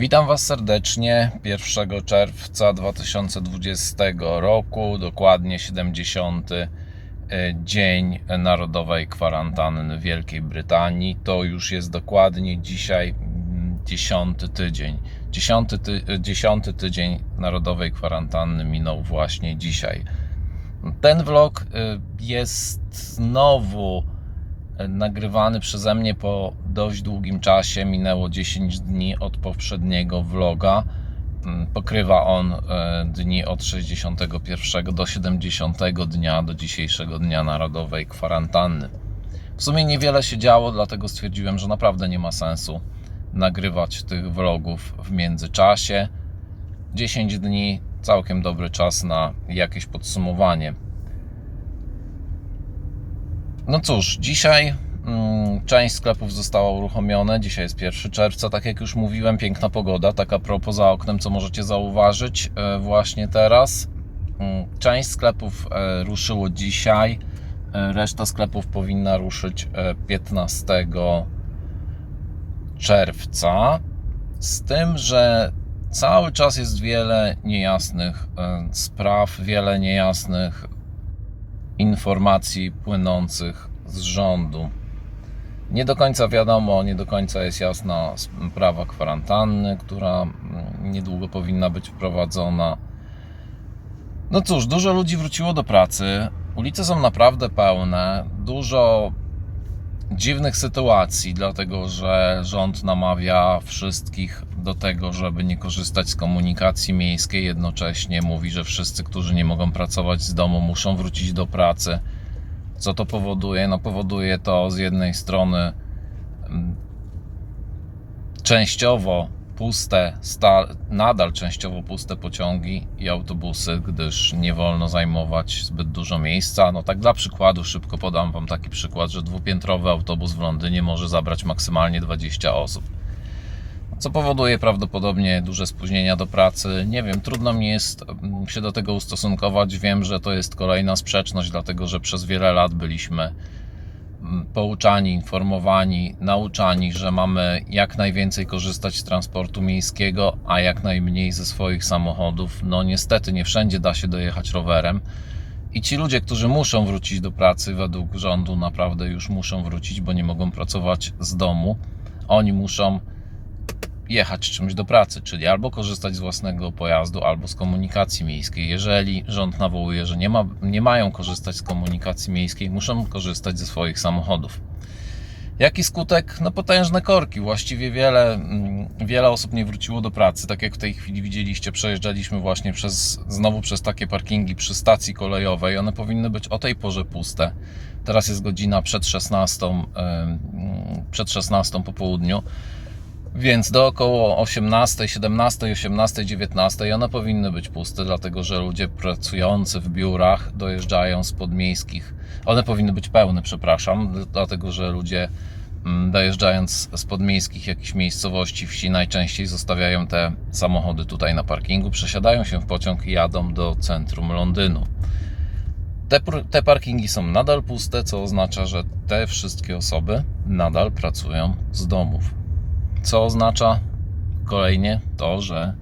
Witam Was serdecznie 1 czerwca 2020 roku, dokładnie 70. e, dzień Narodowej Kwarantanny Wielkiej Brytanii. To już jest dokładnie dzisiaj mm, 10 tydzień. 10, ty, 10 tydzień Narodowej Kwarantanny minął właśnie dzisiaj. Ten vlog y, jest znowu nagrywany przeze mnie po dość długim czasie. Minęło 10 dni od poprzedniego vloga. Mm, Pokrywa on y, dni od 61 do 70 dnia do dzisiejszego dnia narodowej kwarantanny. W sumie niewiele się działo, dlatego stwierdziłem, że naprawdę nie ma sensu nagrywać tych vlogów w międzyczasie. 10 dni całkiem dobry czas na jakieś podsumowanie. No cóż, dzisiaj mm, część sklepów została uruchomiona. Dzisiaj jest 1 czerwca, tak jak już mówiłem, piękna pogoda, taka propos za oknem, co możecie zauważyć e, właśnie teraz. Mm, Część sklepów e, ruszyło dzisiaj, e, reszta sklepów powinna ruszyć e, 15 czerwca. Z tym, że cały czas jest wiele niejasnych spraw, wiele niejasnych informacji płynących z rządu. Nie do końca wiadomo, nie do końca jest jasna sprawa kwarantanny, która mm, niedługo powinna być wprowadzona. No cóż, dużo ludzi wróciło do pracy. Ulice są naprawdę pełne. Dużo dziwnych sytuacji, dlatego że rząd namawia wszystkich do tego, żeby nie korzystać z komunikacji miejskiej. Jednocześnie mówi, że wszyscy, którzy nie mogą pracować z domu, muszą wrócić do pracy. Co to powoduje? No, powoduje to z jednej strony mm, częściowo puste, nadal częściowo puste pociągi i autobusy, gdyż nie wolno zajmować zbyt dużo miejsca. No tak dla przykładu szybko podam Wam taki przykład, że dwupiętrowy autobus w Londynie może zabrać maksymalnie 20 osób. Co powoduje prawdopodobnie duże spóźnienia do pracy. Nie wiem, trudno mi jest mm, się do tego ustosunkować. Wiem, że to jest kolejna sprzeczność, dlatego że przez wiele lat byliśmy mm, pouczani, informowani, nauczani, że mamy jak najwięcej korzystać z transportu miejskiego, a jak najmniej ze swoich samochodów. No niestety nie wszędzie da się dojechać rowerem. I ci ludzie, którzy muszą wrócić do pracy, według rządu naprawdę już muszą wrócić, bo nie mogą pracować z domu. Oni muszą jechać czymś do pracy, czyli albo korzystać z własnego pojazdu, albo z komunikacji miejskiej. Jeżeli rząd nawołuje, że nie, ma, nie mają korzystać z komunikacji miejskiej, muszą korzystać ze swoich samochodów. Jaki skutek? No potężne korki. Właściwie wiele, mm, wiele osób nie wróciło do pracy. Tak jak w tej chwili widzieliście, przejeżdżaliśmy właśnie przez, znowu przez takie parkingi przy stacji kolejowej. One powinny być o tej porze puste. Teraz jest godzina przed 16, em, przed 16 po południu. Więc do około 18, 17, 18, 19 one powinny być puste, dlatego że ludzie pracujący w biurach dojeżdżają z podmiejskich. One powinny być pełne, przepraszam, dlatego że ludzie mm, dojeżdżając z podmiejskich jakichś miejscowości, wsi, najczęściej zostawiają te samochody tutaj na parkingu, przesiadają się w pociąg i jadą do centrum Londynu. Te, te parkingi są nadal puste, co oznacza, że te wszystkie osoby nadal pracują z domów. Co oznacza kolejnie to, że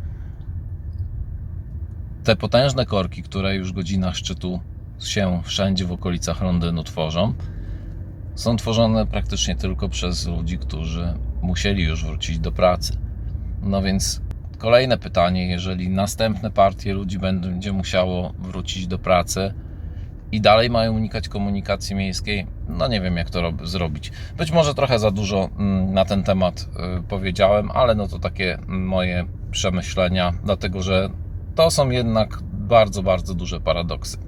te potężne korki, które już w godzinach szczytu się wszędzie w okolicach Londynu tworzą, są tworzone praktycznie tylko przez ludzi, którzy musieli już wrócić do pracy. No więc kolejne pytanie, jeżeli następne partie ludzi będzie musiało wrócić do pracy i dalej mają unikać komunikacji miejskiej, no nie wiem jak to rob- zrobić. Być może trochę za dużo mm, na ten temat y, powiedziałem, ale no to takie moje przemyślenia, dlatego że to są jednak bardzo, bardzo duże paradoksy.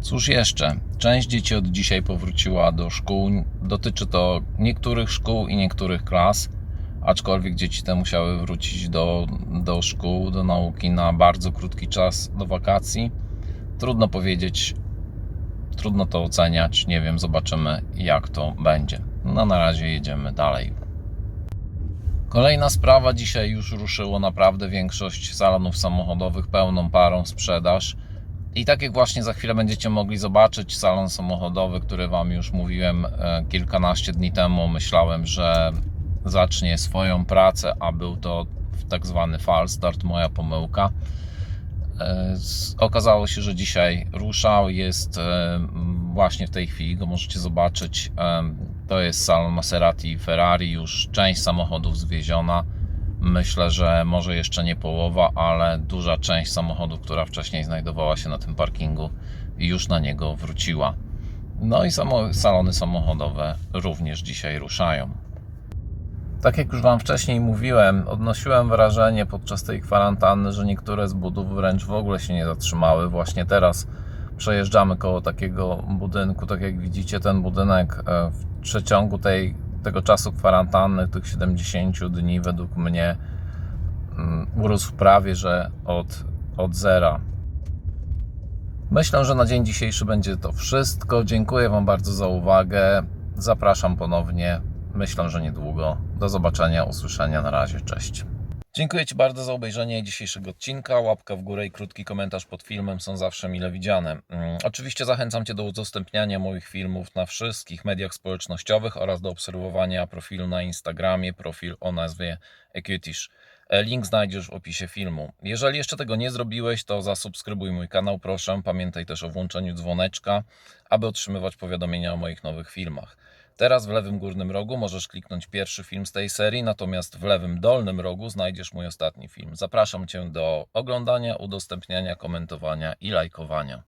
Cóż jeszcze? Część dzieci od dzisiaj powróciła do szkół. Dotyczy to niektórych szkół i niektórych klas, aczkolwiek dzieci te musiały wrócić do, do szkół, do nauki na bardzo krótki czas, do wakacji. Trudno powiedzieć, trudno to oceniać. Nie wiem, zobaczymy jak to będzie. No na razie jedziemy dalej. Kolejna sprawa, dzisiaj już ruszyło naprawdę większość salonów samochodowych pełną parą sprzedaż. I tak jak właśnie za chwilę będziecie mogli zobaczyć, salon samochodowy, który Wam już mówiłem e, kilkanaście dni temu, myślałem, że zacznie swoją pracę, a był to tak zwany fal start, moja pomyłka. E, Okazało się, że dzisiaj ruszał. Jest e, właśnie w tej chwili, go możecie zobaczyć. E, To jest salon Maserati Ferrari. Już część samochodów zwieziona. Myślę, że może jeszcze nie połowa, ale duża część samochodów, która wcześniej znajdowała się na tym parkingu, już na niego wróciła. No i samo, salony samochodowe również dzisiaj ruszają. Tak jak już Wam wcześniej mówiłem, odnosiłem wrażenie podczas tej kwarantanny, że niektóre z budów wręcz w ogóle się nie zatrzymały. Właśnie teraz przejeżdżamy koło takiego budynku. Tak jak widzicie, ten budynek e, w przeciągu tej, tego czasu kwarantanny, tych 70 dni, według mnie mm, urósł prawie że od, od zera. Myślę, że na dzień dzisiejszy będzie to wszystko. Dziękuję Wam bardzo za uwagę. Zapraszam ponownie. Myślę, że niedługo. Do zobaczenia, usłyszenia. Na razie. Cześć. Dziękuję Ci bardzo za obejrzenie dzisiejszego odcinka. Łapka w górę i krótki komentarz pod filmem są zawsze mile widziane. Mm, Oczywiście zachęcam Cię do udostępniania moich filmów na wszystkich mediach społecznościowych oraz do obserwowania profilu na Instagramie, profil o nazwie Equitish. E, Link znajdziesz w opisie filmu. Jeżeli jeszcze tego nie zrobiłeś, to zasubskrybuj mój kanał, proszę. Pamiętaj też o włączeniu dzwoneczka, aby otrzymywać powiadomienia o moich nowych filmach. Teraz w lewym górnym rogu możesz kliknąć pierwszy film z tej serii, natomiast w lewym dolnym rogu znajdziesz mój ostatni film. Zapraszam Cię do oglądania, udostępniania, komentowania i lajkowania.